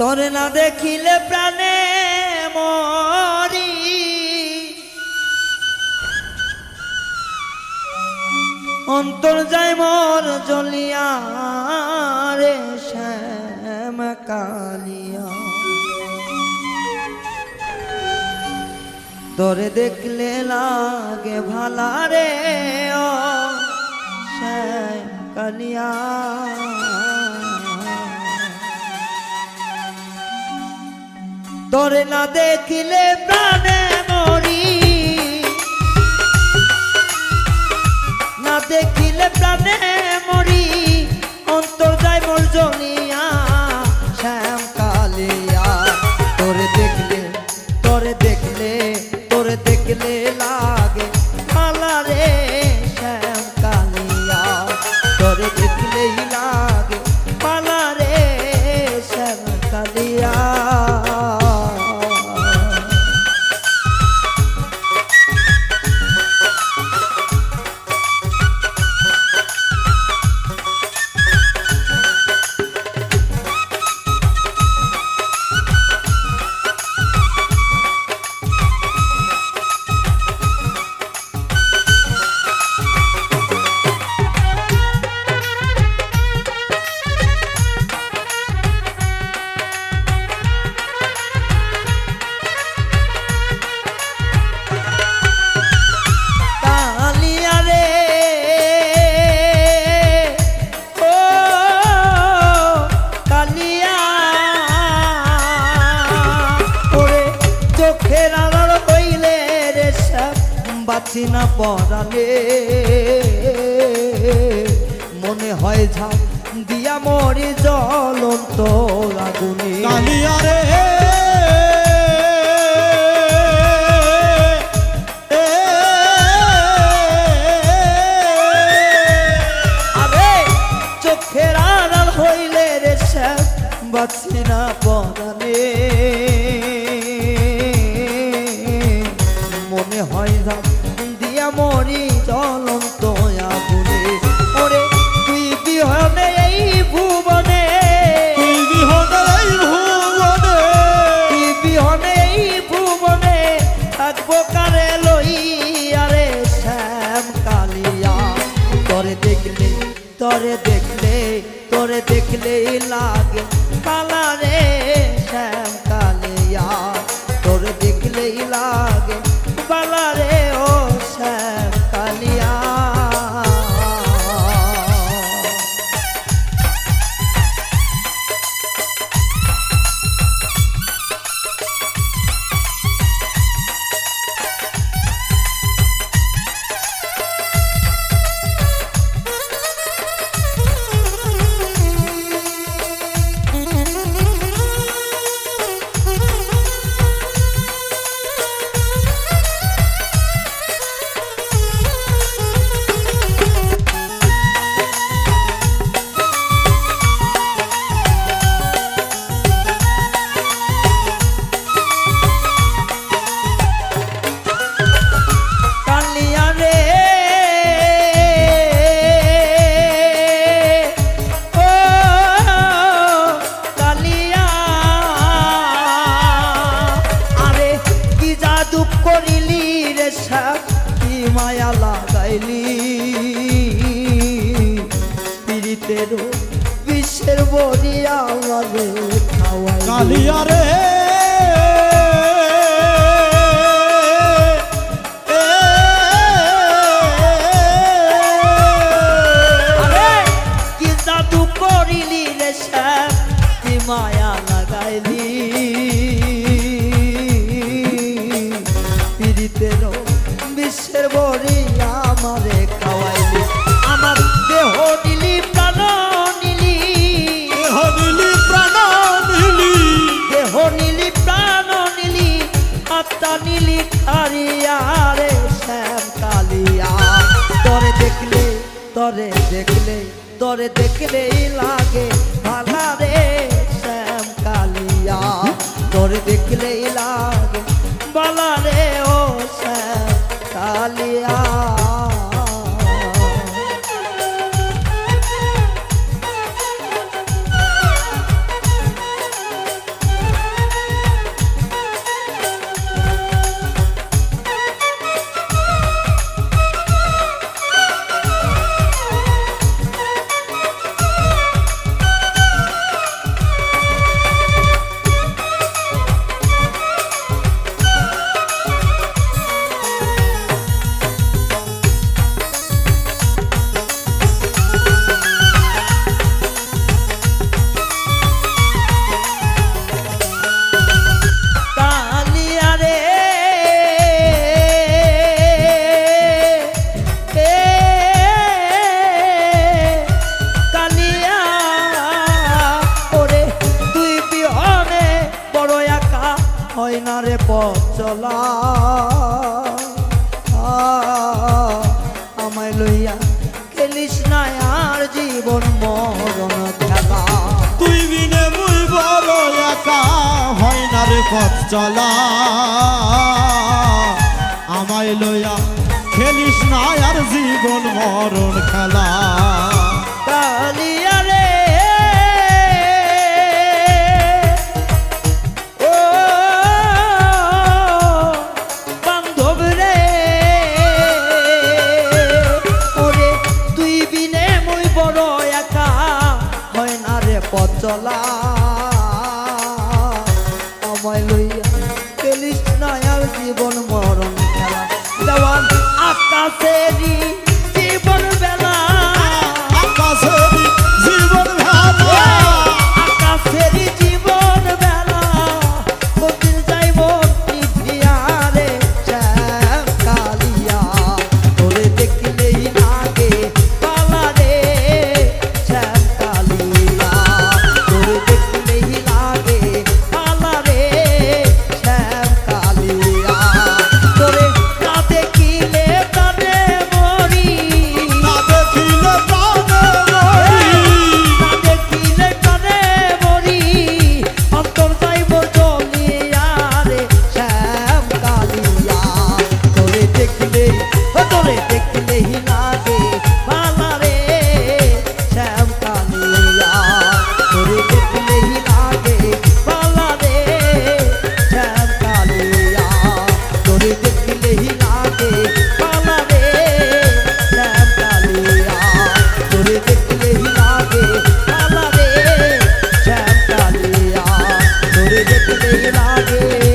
তরে না দেখিলে প্রাণে মরি। অন্তর যায় মর জলিয়া রে শ্যাম কালিয়া। তোরে দেখলে লাগে ভালা রে শ্যাম কালিয়া। তোরে না দেখিলে প্রাণে মরি। না দেখিলে প্রাণে মরি। আড়াল হইলে রে সব বাঁচি না পড়ালে মনে হয় ঝাপ দিয়া মরি জ্বলন্ত আগুনে কালিয়া রে বাঁচি না পরানে মনে হয় ধাম দিয়া মরি জ্বলন্ত আগুনে। ওরে তুই বিহনে এই ভুবনে। বিহনে এই ভুবনে। তুই বিহনে এই ভুবনে। থাকব কারে লইয়া রে শ্যাম কালিয়া। তরে দেখলে তরে দেখলে তরে দেখলে লাগে পালা রে। মায়া লাগাইলি পীড়িতের বিশ্বের বড়ি আমারে খাওয়াই কালিয়া রে। আরে কি জাদু করিলি রে শ্যাম কি মায়া লাগাইলি পীড়িতের বিশ্বের বড়ি আমারে খাওয়াইলি। আমার দেহ নিলি প্রাণ নিলি। দেহ নিলি প্রাণ নিলি। দেহ নিলি প্রাণ নিলি। আত্মা নিলি কারিয়া রে শ্যাম কালিয়া তরে দেখলে তরে দেখলে তরে দেখলেই লাগে ভালা রে শ্যাম কালিয়া তরে দেখলেই লাগে হয় না রে পথ চলা। আমায় লইয়া খেলিস না আর জীবন মরণ খেলা। তুই বিনে মুই বড় একা হয় না রে পথ চলা। আমায় লইয়া খেলিস না আর জীবন মরণ খেলা। 怀里 yeah.